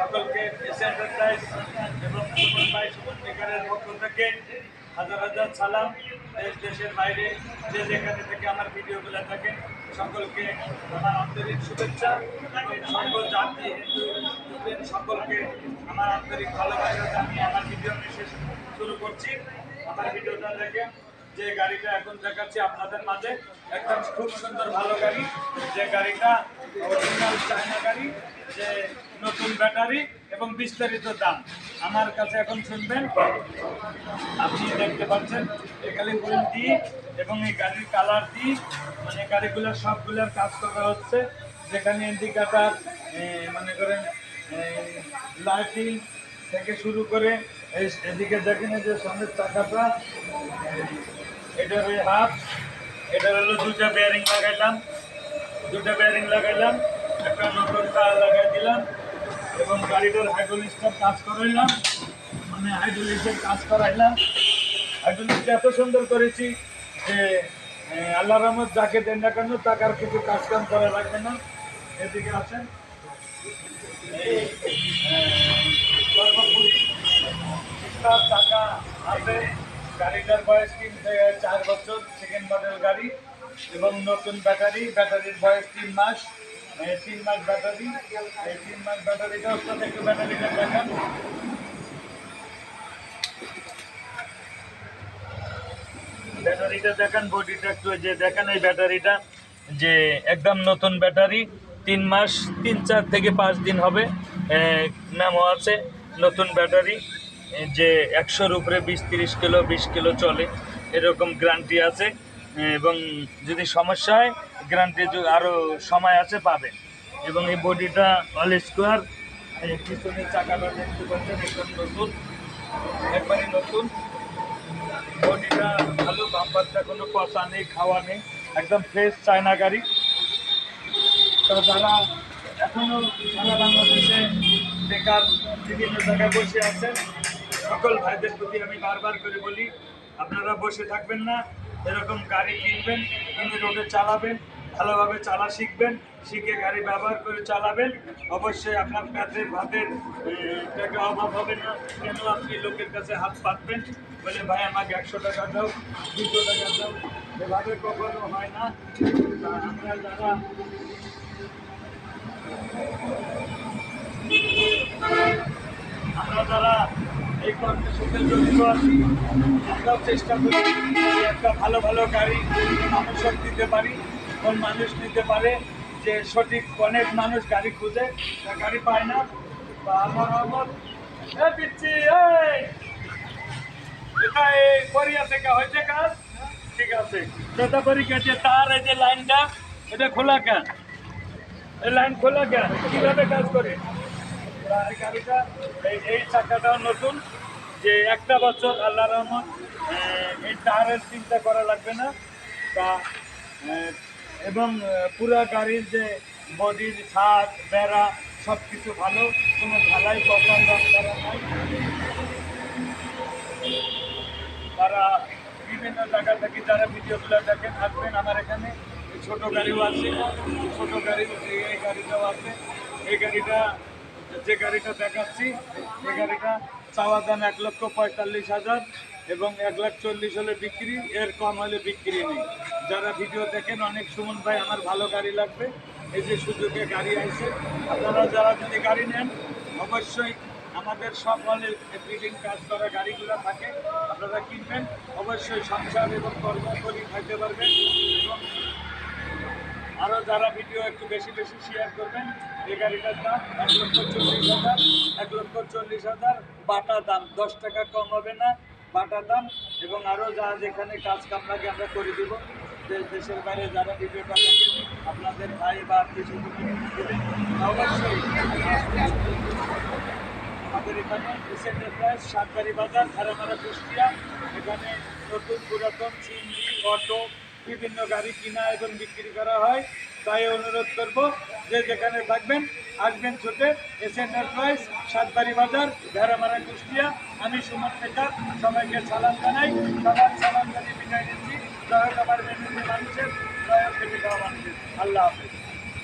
সকলকে এন্টারপ্রাইজ এবং সুমন হাজার হাজার সালাম। দেশ, দেশের বাইরে যে যেখানে থেকে আমার ভিডিওগুলো থাকে সকলকে আমার আন্তরিক শুভেচ্ছা। এবং সকল জাতি সকলকে আমার আন্তরিক ভালোবাসা জানিয়ে আমার ভিডিও বিশেষ শুরু করছি। আমার ভিডিওটা দেখে যে গাড়িটা এখন দেখাচ্ছি আপনাদের মাঝে। একদম খুব সুন্দর, ভালো গাড়ি। যে গাড়িটা অরিজিনাল চায়না গাড়ি, যে নতুন ব্যাটারি এবং বিস্তারিত দাম। আমার কাছে এখন শুনবেন, আপনি দেখতে পাচ্ছেন এখানে হুইল দিয়ে এবং এই গাড়ির কালার দিয়ে মানে গাড়িগুলোর সবগুলোর কাজ করা হচ্ছে। যেখানে ইন্ডিকেটার মনে করেন লাইটিং থেকে শুরু করে এদিকে দেখেন যে সামনের চাকাটা এটার হাফ এটার হলো দুটা বেয়ারিং লাগাইলাম। দুটা বেয়ারিং লাগাইলাম, একটা নতুন তার লাগাই দিলাম, এবং গাড়িটার হাইড্রোলিক্সটার কাজ করাইলাম মানে হাইড্রোলিক্সের কাজ করাইলাম। হাইড্রোলিক্সটা এত সুন্দর করেছি যে আল্লাহ রহমত, যাকে দেন না কেন, তাকে আর কিছু কাজ কাম করা লাগবে না। এদিকে আছেন। চাকা আছে। গাড়িটার বয়স থেকে চার বছর সেকেন্ড মডেল গাড়ি। এবং নতুন ব্যাটারি, ব্যাটারির বয়স তিন মাস। তিন মাস ব্যাটারি, এই তিন মাস ব্যাটারিটা ওর একটু ব্যাটারিটা দেখান। ব্যাটারিটা দেখেন, বডিটা একটু যে দেখেন, এই ব্যাটারিটা যে একদম নতুন ব্যাটারি, তিন মাস, তিন চার থেকে পাঁচ দিন হবে। নামও আছে, নতুন ব্যাটারি যে একশোর উপরে বিশ, তিরিশ কিলো, বিশ কিলো চলে। এরকম গ্যারান্টি আছে। এবং যদি সমস্যা হয় গ্যারান্টি আরও সময় আছে, পাবেন। এবং এই বডিটা অল স্কোয়ার পিছনের চাকাটা দেখতে পাচ্ছেন একদম নতুন। একবারই নতুন। বডিটা ভালো, বাম্পারটা কোনো পচা নেই, খাওয়া নেই। একদম ফ্রেশ চায়না গাড়ি। তো যারা এখনও সারা বাংলাদেশে বেকার বিভিন্ন জায়গায় বসে আছেন, সকল ভাইদের প্রতি আমি বারবার করে বলি, আপনারা বসে থাকবেন না। এরকম গাড়ি কিনবেন, কিনে রোডে চালাবেন, ভালোভাবে চালা শিখবেন, শিখে গাড়ি ব্যবহার করে চালাবেন। অবশ্যই আপনার কাছে ভাতের টাকা অভাব হবে না। কেন? আপনি লোকের কাছে হাত পাতবেন বলে, ভাই, আমাকে একশো টাকা দাও, দুশো টাকা দাও। এভাবে কখনো হয় না। আমরা যারা আমরা যারা এই কর্মের করি একটা ভালো ভালো গাড়ি মানুষক দিতে পারি কোন মানুষ নিতে পারে যে সঠিক অনেক মানুষ গাড়ি খুঁজে গাড়ি পায় না বা আমার রহমত এ পিচ্ছি এটা এই ঠিক আছে দাদা পরীক্ষা তার এই যে লাইনটা এটা খোলা কেন এই লাইন খোলা কেন কীভাবে কাজ করে গাড়িটা এই চাকাটাও নতুন যে একটা বছর আল্লাহ রহমত আহ, এই টায়ারের চিন্তা করা লাগবে না। তা এবং পুরা গাড়ির যে বডির ছাদ বেড়া সব কিছু ভালো কোনো ঢালাই পছন্দ রং করা নাই। তারা বিভিন্ন জায়গা থেকে যারা ভিডিওগুলো দেখেন আসবেন আমার এখানে। ছোট গাড়িও আছে ছোট গাড়ি এই গাড়িটাও আছে। এই গাড়িটা যে গাড়িটা দেখাচ্ছি এই গাড়িটা চাওয়া দাম এক লক্ষ পঁয়তাল্লিশ হাজার এবং এক লাখ চল্লিশ হলে বিক্রি, এর কম হলে বিক্রি নেই। যারা ভিডিও দেখেন, অনেক সুমন ভাই, আমার ভালো গাড়ি লাগবে। এই যে সুযোগে গাড়ি আছে আপনারা যারা যদি গাড়ি নেন, অবশ্যই আমাদের সব হলে ব্রিডিং কাজ করা গাড়িগুলো থাকে, আপনারা কিনবেন। অবশ্যই সংসার এবং কর্ম করি থাকতে পারবেন। এবং আরও যারা ভিডিও একটু বেশি বেশি শেয়ার করবেন এই গাড়িটার দাম এক লক্ষ চল্লিশ হাজার, এক লক্ষ চল্লিশ হাজার। বাটা দাম, দশ টাকা কম হবে না। বাটা দাম এবং আরও যা যেখানে কাজ কাম লাগে আমরা করে দেবো। দেশ দেশের বাইরে যারা ভিডিওটা আপনাদের ভাই বা দেবেন অবশ্যই আমাদের এখানে এসএনএ প্লাস সাতবাড়ি বাজার খারামারা কুষ্টিয়া। এখানে নতুন পুরাতন চিংড়ি অটো, বিভিন্ন গাড়ি কিনা এবং বিক্রি করা হয়। তাই অনুরোধ করব যে যেখানে থাকবেন, আসবেন ছুটে এস এন্টারপ্রাইজ সাতবাড়ি বাজার, ভেড়ামারা কুষ্টিয়া, আমি সুমন মেকার সবাইকে সালাম জানাই, সবার সালাম জানিয়ে বিদায় নিচ্ছি। দয়া খাবার মানুষের, দয়া খেতে খাওয়া মানুষের। আল্লাহ হাফেজ।